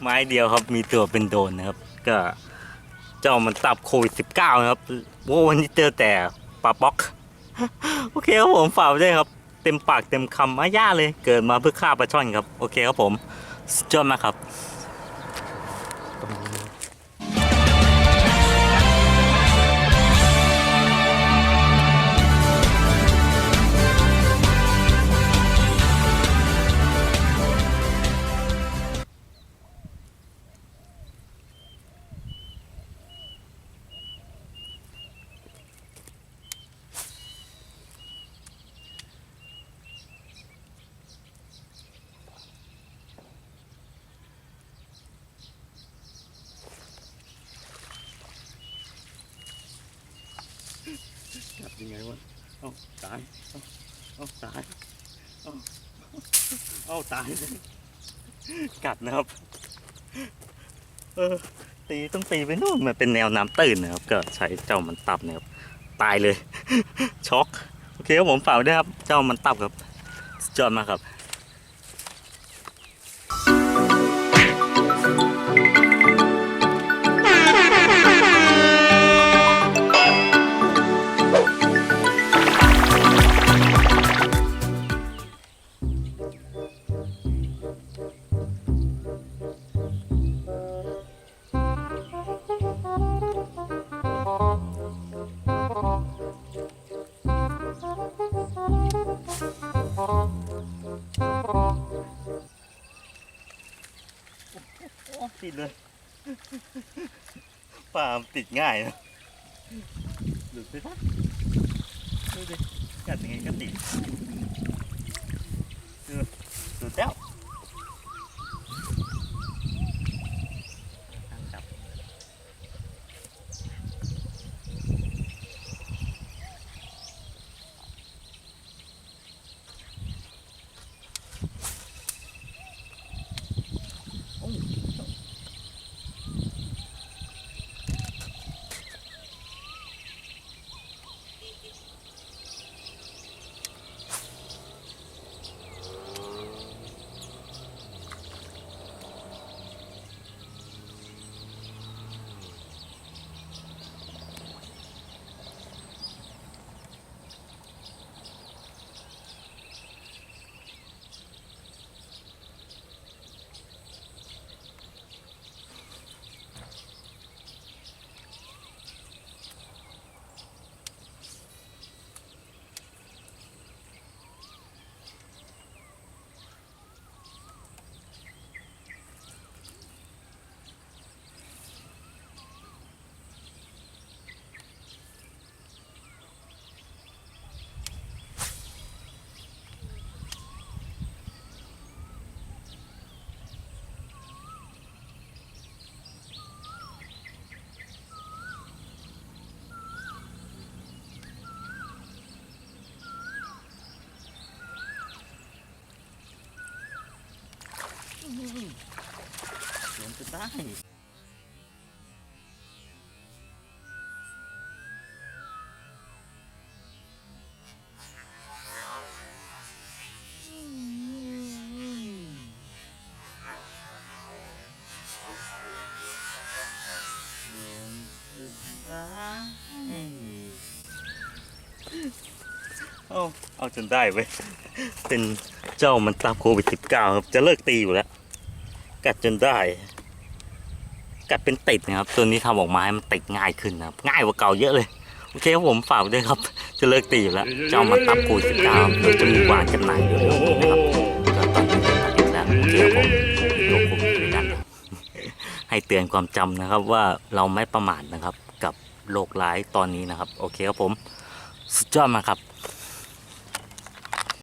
ไม้เดียวครับมีตัวเป็นโดนนะครับ ก็เจ้ามันตับโควิด -19 นะครับว่าวันนี้เจอแต่ปลาป๊อก โอเคครับผมฝากไว้ด้วยครับ เต็มปากเต็มคำอาย่าเลย เกิดมาเพื่อฆ่าปลาช่อนครับ โอเคครับผมสุดยอดมากครับ จับยังไงวะเอ้าตายเอ้าตายเอ้าเอาตาย กัดนะครับ เออ ตีต้องตีไปนู่นมันเป็นแนวน้ำตื้นนะครับ ก็ใช้เจ้ามันตับนะครับ ตายเลย ช็อก โอเคครับผมฝากด้วยครับ เจ้ามันตับครับจอดมาครับ ติดเลยปลามติดง่ายนะหลุดไปปะดูดิกัดยังไงก็ติดเออหลุดแล้วจับโอ้ สวน จะได้เอาเอาจนได้เว้ย เป็นเจ้ามันตามโควิด -19 ครับ จะเลิกตีอยู่แล้ว กัดจนได้ กัดเป็นติดนะครับ ตัวนี้ทำออกมาให้มันติดง่ายขึ้นนะครับ ง่ายกว่าเก่าเยอะเลย โอเคครับผมฝากไว้ด้วยครับ จะเลิกตีอยู่แล้วเจ้ามันตับโควิด -19 ครับเดี๋ยวจะมีวางจำหน่ายอยู่แล้วนะครับก็ตอนนี้ก็ตัดอยู่แล้วโอเคครับผมโลกผมด้วยกัน ให้เตือนความจำนะครับว่าเราไม่ประมาทนะครับ กับโรคร้ายตอนนี้นะครับ โอเคครับผม สุดยอดมากครับ